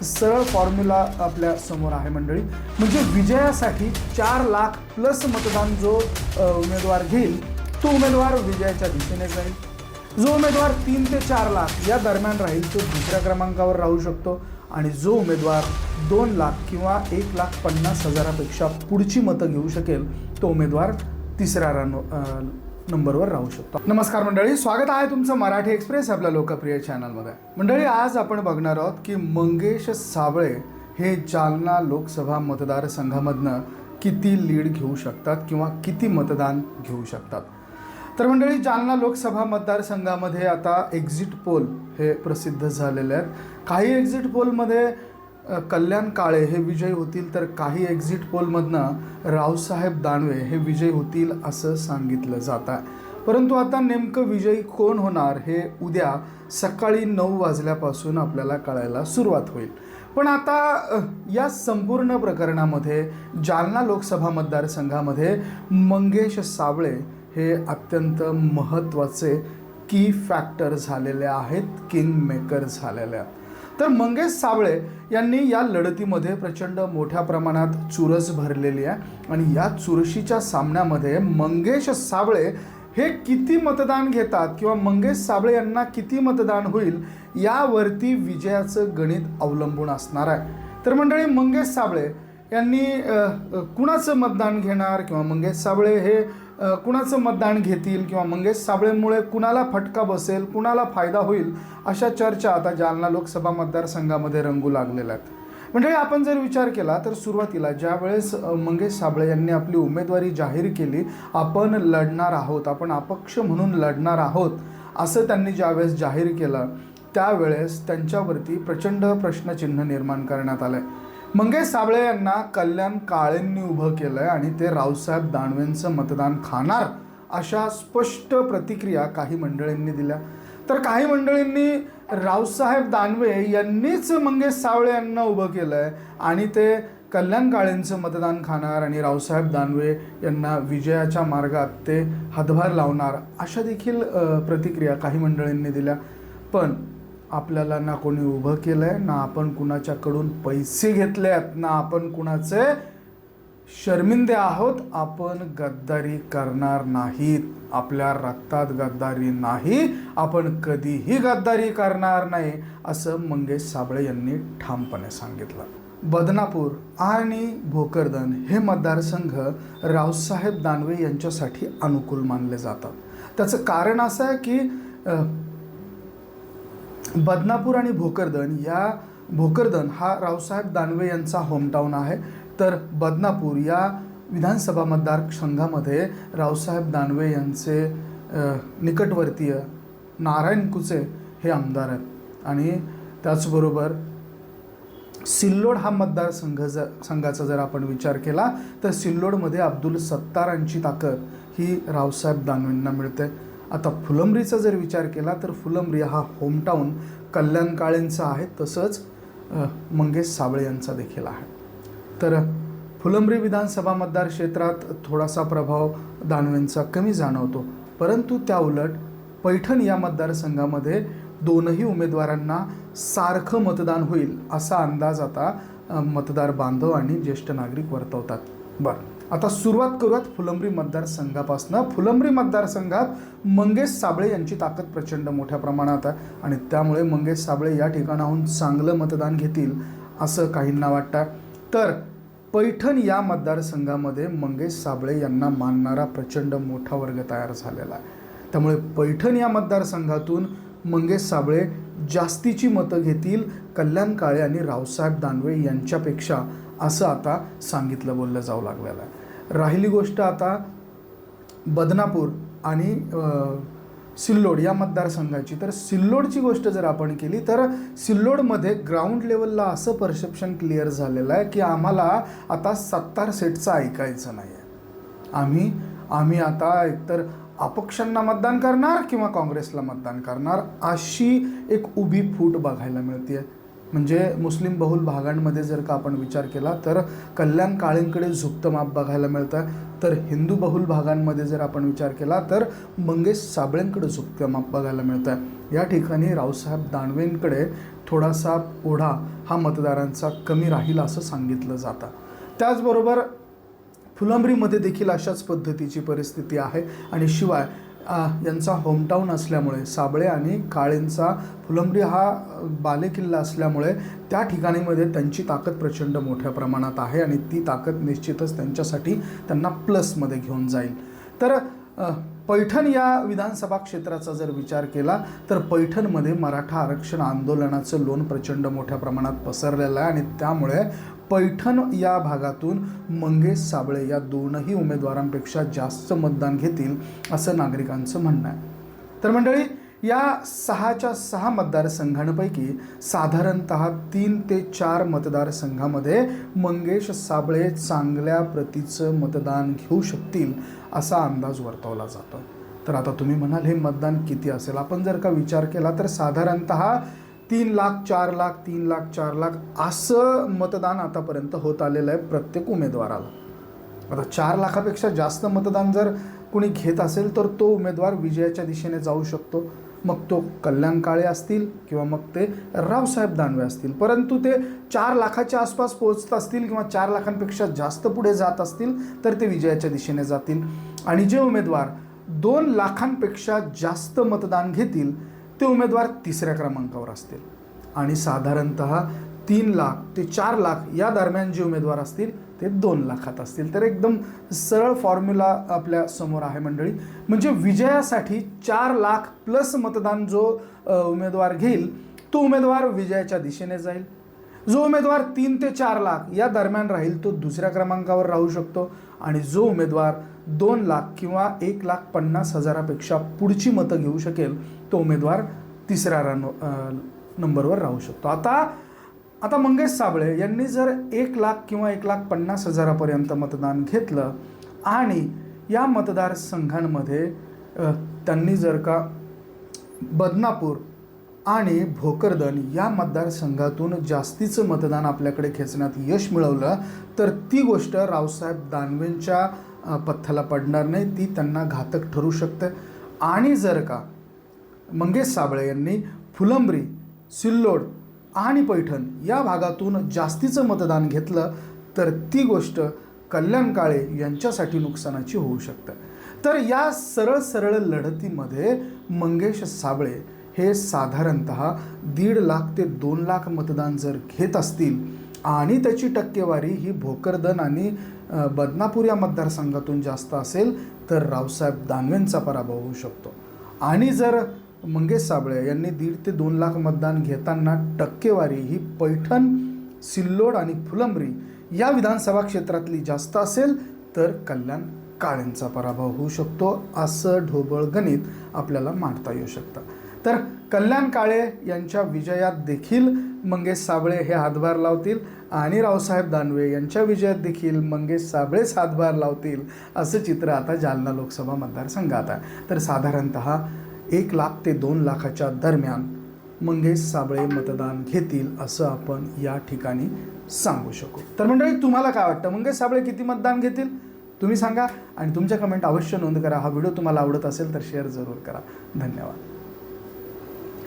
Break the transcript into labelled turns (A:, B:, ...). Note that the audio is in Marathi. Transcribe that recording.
A: सरळ फॉर्म्युला आपल्यासमोर आहे मंडळी. म्हणजे विजयासाठी चार लाख प्लस मतदान जो उमेदवार घेईल तो उमेदवार विजयाच्या दिशेने जाईल. जो उमेदवार तीन ते चार लाख या दरम्यान राहील तो दुसऱ्या क्रमांकावर राहू शकतो. आणि जो उमेदवार दोन लाख किंवा एक लाख पन्नास हजारापेक्षा पुढची मतं घेऊ शकेल तो उमेदवार तिसऱ्या रन नंबरवर राहू शकतो. नमस्कार मंडळी स्वागत आहे तुमचं मराठी एक्सप्रेस आपल्या लोकप्रिय चॅनलमध्ये. मंडळी आज आपण बघणार आहोत की मंगेश साबळे हे जालना लोकसभा मतदारसंघामधनं किती लीड घेऊ शकतात किंवा किती मतदान घेऊ शकतात? तर मंडळी जालना लोकसभा मतदारसंघामध्ये आता एक्झिट पोल हे प्रसिद्ध झालेले आहेत. काही एक्झिट पोलमध्ये कल्याण काळे हे विजयी होतील तर काही एक्झिट पोलमधनं रावसाहेब दानवे हे विजयी होतील असं सांगितलं जात आहे. परंतु आता नेमकं विजयी कोण होणार हे उद्या सकाळी नऊ वाजल्यापासून आपल्याला कळायला सुरुवात होईल. पण आता या संपूर्ण प्रकरणामध्ये जालना लोकसभा मतदारसंघामध्ये मंगेश साबळे हे अत्यंत महत्त्वाचे की फॅक्टर झालेले आहेत किंग मेकर झालेले आहेत तर मंगेश साबळे यांनी या लढतीमध्ये प्रचंड मोठ्या प्रमाणात चुरस भरलेली आहे. आणि या चुरशीच्या सामन्यामध्ये मंगेश साबळे हे किती मतदान घेतात किंवा मंगेश साबळे यांना किती मतदान होईल यावरती विजयाचं गणित अवलंबून असणार आहे. तर मंडळी मंगेश साबळे यांनी कुणाचं मतदान घेणार किंवा मंगेश साबळे हे कुणाचं मतदान घेतील किंवा मंगेश साबळेंमुळे कुणाला फटका बसेल कुणाला फायदा होईल अशा चर्चा आता जालना लोकसभा मतदारसंघामध्ये रंगू लागलेल्या आहेत. म्हणजे आपण जर विचार केला तर सुरुवातीला ज्यावेळेस मंगेश साबळे यांनी आपली उमेदवारी जाहीर केली आपण लढणार आहोत आपण अपक्ष म्हणून लढणार आहोत असं त्यांनी ज्यावेळेस जाहीर केलं त्यावेळेस त्यांच्यावरती प्रचंड प्रश्नचिन्ह निर्माण करण्यात आलं आहे मंगेश साबळे यांना कल्याण काळेंनी उभं केलं आहे आणि ते रावसाहेब दानवेंचं मतदान खाणार अशा स्पष्ट प्रतिक्रिया काही मंडळींनी दिल्या. तर काही मंडळींनी रावसाहेब दानवे यांनीच मंगेश सावळे यांना उभं केलं आहे आणि ते कल्याण काळेंचं मतदान खाणार आणि रावसाहेब दानवे यांना विजयाच्या मार्गात ते हातभार लावणार अशा देखील प्रतिक्रिया काही मंडळींनी दिल्या. पण आपल्याला ना कोणी उभं केलं आहे ना आपण कुणाच्याकडून पैसे घेतले आहेत ना आपण कुणाचे शर्मिंदे आहोत आपण गद्दारी करणार नाहीत. आपल्या रक्तात गद्दारी नाही आपण कधीही गद्दारी करणार नाही असं मंगेश साबळे यांनी ठामपणे सांगितलं. बदनापूर आणि भोकरदन हे मतदारसंघ रावसाहेब दानवे यांच्यासाठी अनुकूल मानले जातात. त्याचं कारण असं आहे की बदनापूर आणि भोकरदन या भोकरदन हा रावसाहेब दानवे यांचा होमटाऊन आहे. तर बदनापूर या विधानसभा मतदारसंघामध्ये रावसाहेब दानवे यांचे निकटवर्तीय नारायण कुचे हे आमदार आहेत. आणि त्याचबरोबर सिल्लोड हा मतदारसंघ ज संघाचा जर आपण विचार केला तर सिल्लोडमध्ये अब्दुल सत्तारांची ताकद ही रावसाहेब दानवेंना मिळते. आता फुलंब्रीचा जर विचार केला तर फुलंब्री हा होमटाऊन कल्याण काळेंचा आहे तसंच मंगेश साबळे यांचा देखील आहे. तर फुलंब्री विधानसभा मतदार क्षेत्रात थोडासा प्रभाव दानवेंचा कमी जाणवतो परंतु त्या उलट पैठण या मतदारसंघामध्ये दोनही उमेदवारांना सारखं मतदान होईल असा अंदाज आता मतदार बांधव आणि ज्येष्ठ नागरिक वर्तवतात. बरं. आता सुरुवात करूयात फुलंब्री मतदारसंघापासनं. फुलंब्री मतदारसंघात मंगेश साबळे यांची ताकद प्रचंड मोठ्या प्रमाणात आहे आणि त्यामुळे मंगेश साबळे या ठिकाणाहून चांगलं मतदान घेतील असं काहींना वाटतं. तर पैठण या मतदारसंघामध्ये मंगेश साबळे यांना मानणारा प्रचंड मोठा वर्ग तयार झालेला आहे. त्यामुळे पैठण या मतदारसंघातून मंगेश साबळे जास्तीची मतं घेतील कल्याण काळे आणि रावसाहेब दानवे यांच्यापेक्षा असं आता सांगितलं बोललं जाऊ लागलेलं आहे. राहिली गोष्ट आता बदनापूर आणि सिल्लोड या मतदारसंघाची. तर सिल्लोडची गोष्ट जर आपण केली तर सिल्लोडमध्ये ग्राउंड लेवलला असं परसेप्शन क्लिअर झालेलं आहे की आम्हाला आता सत्तार सेटचं ऐकायचं नाही आहे आम्ही आम्ही आता एकतर अपक्षांना मतदान करणार किंवा काँग्रेसला मतदान करणार अशी एक उभी फूट बघायला मिळते आहे म्हणजे मुस्लिम बहुल भागांमध्ये जर का आपण विचार केला तर कल्याण काळेंकडे झुकतं माप बघायला मिळतं. तर हिंदू बहुल भागांमध्ये जर आपण विचार केला तर मंगेश साबळेंकडे झुकतं माप बघायला मिळतं. या ठिकाणी रावसाहेब दानवेंकडे थोडासा ओढा हा मतदारांचा कमी राहील असं सांगितलं जातं. त्याचबरोबर फुलंब्रीमध्ये देखील अशाच पद्धतीची परिस्थिती आहे. आणि शिवाय यांचा होमटाऊन असल्यामुळे साबळे आणि काळेंचा फुलंब्री हा बालेकिल्ला असल्यामुळे त्या ठिकाणीमध्ये त्यांची ताकद प्रचंड मोठ्या प्रमाणात आहे आणि ती ताकद निश्चितच त्यांच्यासाठी त्यांना प्लसमध्ये घेऊन जाईल. तर पैठण या विधानसभा क्षेत्राचा जर विचार केला तर पैठणमध्ये मराठा आरक्षण आंदोलनाचं लोण प्रचंड मोठ्या प्रमाणात पसरलेलं आहे आणि त्यामुळे पैठण या भागातून मंगेश साबळे या दोनही उमेदवारांपेक्षा जास्त मतदान घेतील असं नागरिकांचं म्हणणं आहे. तर मंडळी या सहाच्या सहा मतदारसंघांपैकी साधारणत तीन ते चार मतदारसंघामध्ये मंगेश साबळे चांगल्या प्रतीचं मतदान घेऊ शकतील असा अंदाज वर्तवला जातो. तर आता तुम्ही म्हणाल हे मतदान किती असेल? आपण जर का विचार केला तर साधारणत तीन लाख चार लाख तीन लाख चार लाख असं मतदान आतापर्यंत होत आलेलं आहे प्रत्येक उमेदवाराला. आता चार लाखापेक्षा जास्त मतदान जर कुणी घेत असेल तर तो उमेदवार विजयाच्या दिशेने जाऊ शकतो. मग तो कल्याण काळे असतील किंवा मग ते रावसाहेब दानवे असतील. परंतु ते चार लाखाच्या आसपास पोहोचत असतील किंवा चार लाखांपेक्षा जास्त पुढे जात असतील तर ते विजयाच्या दिशेने जातील. आणि जे उमेदवार दोन लाखांपेक्षा जास्त मतदान घेतील ते उमेदवार तिसऱ्या क्रमांकावर असतील. आणि साधारणत तीन लाख ते चार लाख या दरम्यान जे उमेदवार असतील ते दोन लाखात असतील. तर एकदम सरळ फॉर्म्युला आपल्यासमोर आहे मंडळी. म्हणजे विजयासाठी चार लाख प्लस मतदान जो उमेदवार घेईल तो उमेदवार विजयाच्या दिशेने जाईल. जो उमेदवार तीन ते चार लाख या दरम्यान राहील तो दुसऱ्या क्रमांकावर राहू शकतो. आणि जो उमेदवार दोन लाख किंवा एक लाख पन्नास हजारापेक्षा पुढची मतं घेऊ शकेल तो उमेदवार तिसऱ्या रन नंबरवर राहू शकतो. आता आता मंगेश साबळे यांनी जर एक लाख किंवा एक लाख पन्नास हजारापर्यंत मतदान घेतलं आणि या मतदारसंघांमध्ये त्यांनी जर का बदनापूर आणि भोकरदन या मतदारसंघातून जास्तीचं मतदान आपल्याकडे खेचण्यात यश मिळवलं तर ती गोष्ट रावसाहेब दानवेंच्या पथ्याला पडणार नाही. ती त्यांना घातक ठरू शकते. आणि जर का मंगेश साबळे यांनी फुलंब्री सिल्लोड आणि पैठण या भागातून जास्तीचं मतदान घेतलं तर ती गोष्ट कल्याण काळे यांच्यासाठी नुकसानाची होऊ शकतं. तर या सरळ सरळ लढतीमध्ये मंगेश साबळे हे साधारणत दीड लाख ते दोन लाख मतदान जर घेत असतील आणि त्याची टक्केवारी ही भोकरदन आणि बदनापूर या मतदारसंघातून जास्त असेल तर रावसाहेब दानवेंचा पराभव होऊ शकतो. आणि जर मंगेश साबळे यांनी दीड ते दोन लाख मतदान घेताना टक्केवारी ही पैठण सिल्लोड आणि फुलंब्री या विधानसभा क्षेत्रातली जास्त असेल तर कल्याण काळेंचा पराभव होऊ शकतो असं ढोबळ गणित आपल्याला मांडता येऊ शकतं. तर कल्याण काळे यांच्या विजयात देखील मंगेश साबळे हे हातभार लावतील आणि रावसाहेब दानवे यांच्या विजयात देखील मंगेश साबळेच हातभार लावतील असं चित्र आता जालना लोकसभा मतदारसंघात आहे. तर साधारणतः एक लाख ते दोन लाखाच्या दरम्यान मंगेश साबळे मतदान घेतील असं आपण या ठिकाणी सांगू शकू. तर मंडळी तुम्हाला काय वाटतं? मंगेश साबळे किती मतदान घेतील? तुम्ही सांगा आणि तुमच्या कमेंट अवश्य नोंद करा. हा व्हिडिओ तुम्हाला आवडत असेल तर शेअर जरूर करा. धन्यवाद.